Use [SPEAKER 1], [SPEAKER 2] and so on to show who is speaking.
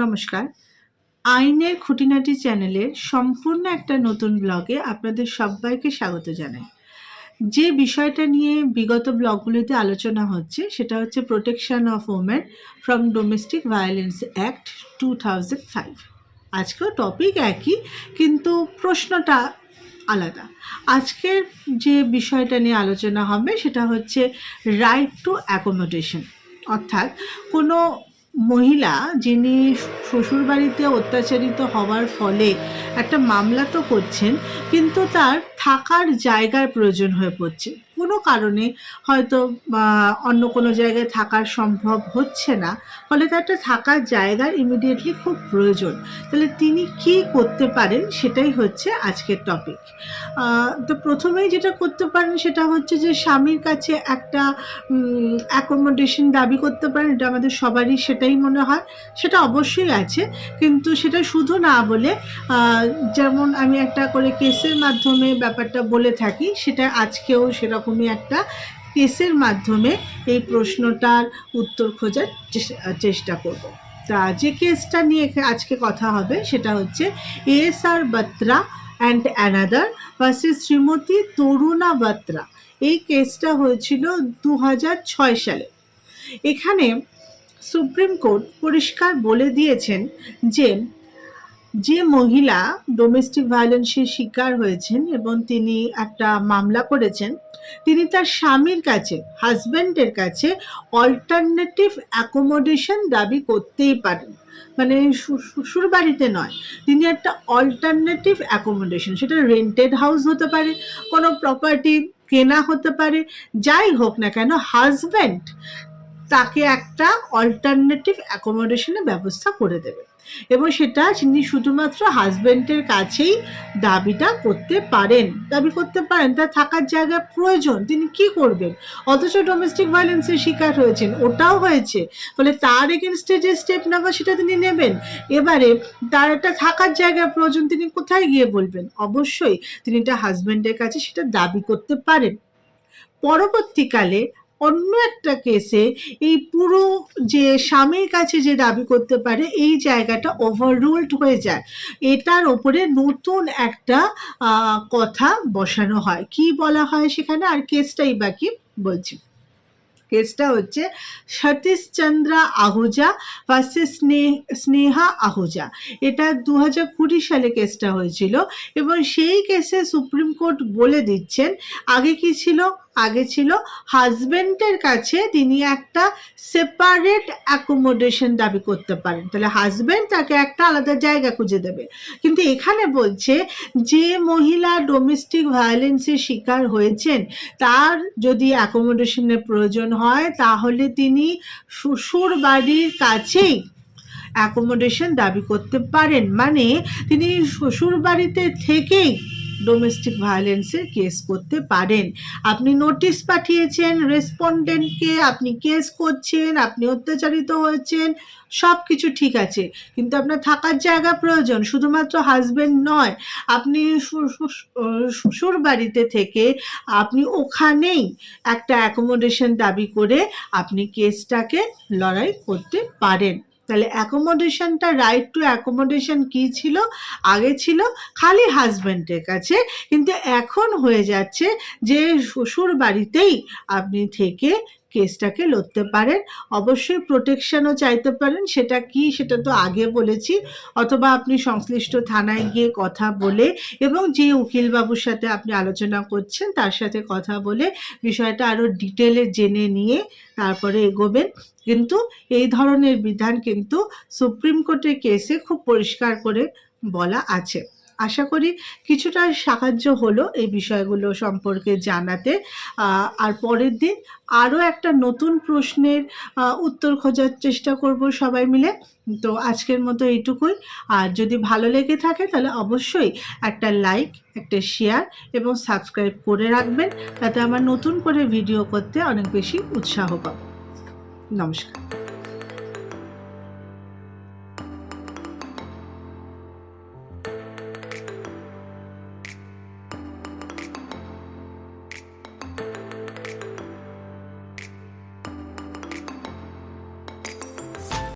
[SPEAKER 1] নমস্কার। আইনের খুঁটিনাটি চ্যানেলের সম্পূর্ণ একটা নতুন ব্লগে আপনাদের সবাইকে স্বাগত জানাই। যে বিষয়টা নিয়ে বিগত ব্লগগুলিতে আলোচনা হচ্ছে, সেটা হচ্ছে protection of women from domestic violence act two আজকেও টপিক একই, কিন্তু প্রশ্নটা আলাদা। আজকের যে বিষয়টা নিয়ে আলোচনা হবে সেটা হচ্ছে রাইট টু অ্যাকোমোডেশন অর্থাৎ কোনো মহিলা যিনি শ্বশুরবাড়িতে অত্যাচারিত হওয়ার ফলে একটা মামলা তো করছেন, কিন্তু তার থাকার জায়গার প্রয়োজন হয়ে পড়ছে। কোনো কারণে হয়তো অন্য কোনো জায়গায় থাকার সম্ভব হচ্ছে না। ফলে তার একটা থাকার জায়গার ইমিডিয়েটলি খুব প্রয়োজন। তাহলে তিনি কি করতে পারেন সেটাই হচ্ছে আজকের টপিক তো প্রথমেই যেটা করতে পারেন সেটা হচ্ছে যে স্বামীর কাছে একটা অ্যাকোমোডেশন দাবি করতে পারেন। এটা আমাদের সবারই সেটাই মনে হয়। সেটা অবশ্যই আছে। কিন্তু সেটা শুধু না বলে যেমন আমি একটা করে কেসের মাধ্যমে ব্যাপারটা বলে থাকি, সেটা আজকেও সেরকমই একটা কেসের মাধ্যমে এই প্রশ্নটার উত্তর খোঁজার চেষ্টা করব। তা যে কেসটা নিয়ে আজকে কথা হবে সেটা হচ্ছে S R Batra and another versus Shrimati Taruna Batra এই কেসটা হয়েছিল দু সালে। এখানে সুপ্রিম কোর্ট পরিষ্কার বলে দিয়েছেন যে যে মহিলা ডোমেস্টিক ভায়োলেন্সের শিকার হয়েছেন এবং তিনি একটা মামলা করেছেন, তিনি তার স্বামীর কাছে হাজব্যান্ডের কাছে অল্টারনেটিভ অ্যাকোমোডেশন দাবি করতেই পারেন। মানে শ্বশুর বাড়িতে নয়, তিনি একটা অল্টারনেটিভ অ্যাকোমোডেশন সেটা রেন্টেড হাউস হতে পারে, কোনো প্রপার্টি কেনা হতে পারে, যাই হোক না কেন হাজব্যান্ড তাকে একটা অল্টারনেটিভ অ্যাকোমোডেশনের ব্যবস্থা করে দেবে। এবং সেটা তিনি শুধুমাত্র হাজব্যান্ডের কাছেই দাবিটা করতে পারেন। দাবি করতে পারেন, তার থাকার জায়গা প্রয়োজন, তিনি কি করবেন? অথচ ডোমেস্টিক ভায়োলেন্সের শিকার হয়েছেন, ওটাও হয়েছে। ফলে তার এগেনস্টে যে স্টেপ নেওয়া সেটা তিনি নেবেন। এবারে তার একটা থাকার জায়গা প্রয়োজন, তিনি কোথায় গিয়ে বলবেন? অবশ্যই তিনি এটা হাজব্যান্ডের কাছে সেটা দাবি করতে পারেন। পরবর্তীকালে অন্য একটা কেসে এই পুরো যে স্বামীর কাছে যে দাবি করতে পারে, এই জায়গাটা ওভাররুলড হয়ে যায়। এটার ওপরে নতুন একটা কথা বসানো হয়। কি বলা হয় সেখানে? আর কেসটাই বাকি বলছি। কেসটা হচ্ছে সতীশ চন্দ্রা আহুজা ভার্সেস স্নেহা আহুজা। এটা দু হাজার কুড়ি সালে কেসটা হয়েছিল এবং সেই কেসে সুপ্রিম কোর্ট বলে দিচ্ছেন, আগে কি ছিল? আগে ছিল হাজবেন্ডের কাছে তিনি একটা সেপারেট অ্যাকোমোডেশন দাবি করতে পারেন। তাহলে হাজবেন্ড তাকে একটা আলাদা জায়গা খুঁজে দেবে। কিন্তু এখানে বলছে, যে মহিলা ডোমেস্টিক ভায়োলেন্সের শিকার হয়েছেন, তার যদি অ্যাকোমোডেশনের প্রয়োজন হয়, তাহলে তিনি শ্বশুর বাড়ির কাছেই অ্যাকোমোডেশন দাবি করতে পারেন। মানে তিনি শ্বশুর বাড়িতে থেকেই ডোমেস্টিক ভায়োলেন্সের কেস করতে পারেন। আপনি নোটিশ পাঠিয়েছেন রেসপন্ডেন্টকে আপনি কেস করছেন, আপনি অত্যাচারিত হয়েছেন সব কিছু ঠিক আছে। কিন্তু আপনার থাকার জায়গা প্রয়োজন, শুধুমাত্র হাজবেন্ড নয়, আপনি শ্বশুর বাড়িতে থেকে আপনি ওখানেই একটা অ্যাকোমোডেশন দাবি করে আপনি কেসটাকে লড়াই করতে পারেন। তাহলে অ্যাকোমোডেশনটা রাইট টু অ্যাকোমোডেশন কি ছিল? আগে ছিল খালি হাজব্যান্ডের কাছে। কিন্তু এখন হয়ে যাচ্ছে যে শ্বশুর বাড়িতেই আপনি থেকে কেসটাকে লড়তে পারেন। অবশ্যই প্রোটেকশনও চাইতে পারেন। সেটা কি সেটা তো আগে বলেছি। অথবা আপনি সংশ্লিষ্ট থানায় গিয়ে কথা বলে এবং যে উকিলবাবুর সাথে আপনি আলোচনা করছেন, তার সাথে কথা বলে বিষয়টা আরও ডিটেলে জেনে নিয়ে তারপরে এগোবেন। কিন্তু এই ধরনের বিধান কিন্তু সুপ্রিম কোর্টের কেসে খুব পরিষ্কার করে বলা আছে। আশা করি কিছুটা সাহায্য হলো এই বিষয়গুলো সম্পর্কে জানাতে। আর পরের দিন আরও একটা নতুন প্রশ্নের উত্তর খোঁজার চেষ্টা করব সবাই মিলে। তো আজকের মতো এইটুকুই। আর যদি ভালো লেগে থাকে তাহলে অবশ্যই একটা লাইক, একটা শেয়ার এবং সাবস্ক্রাইব করে রাখবেন। তাতে আমার নতুন করে ভিডিও করতে অনেক বেশি উৎসাহ পাবো। নমস্কার।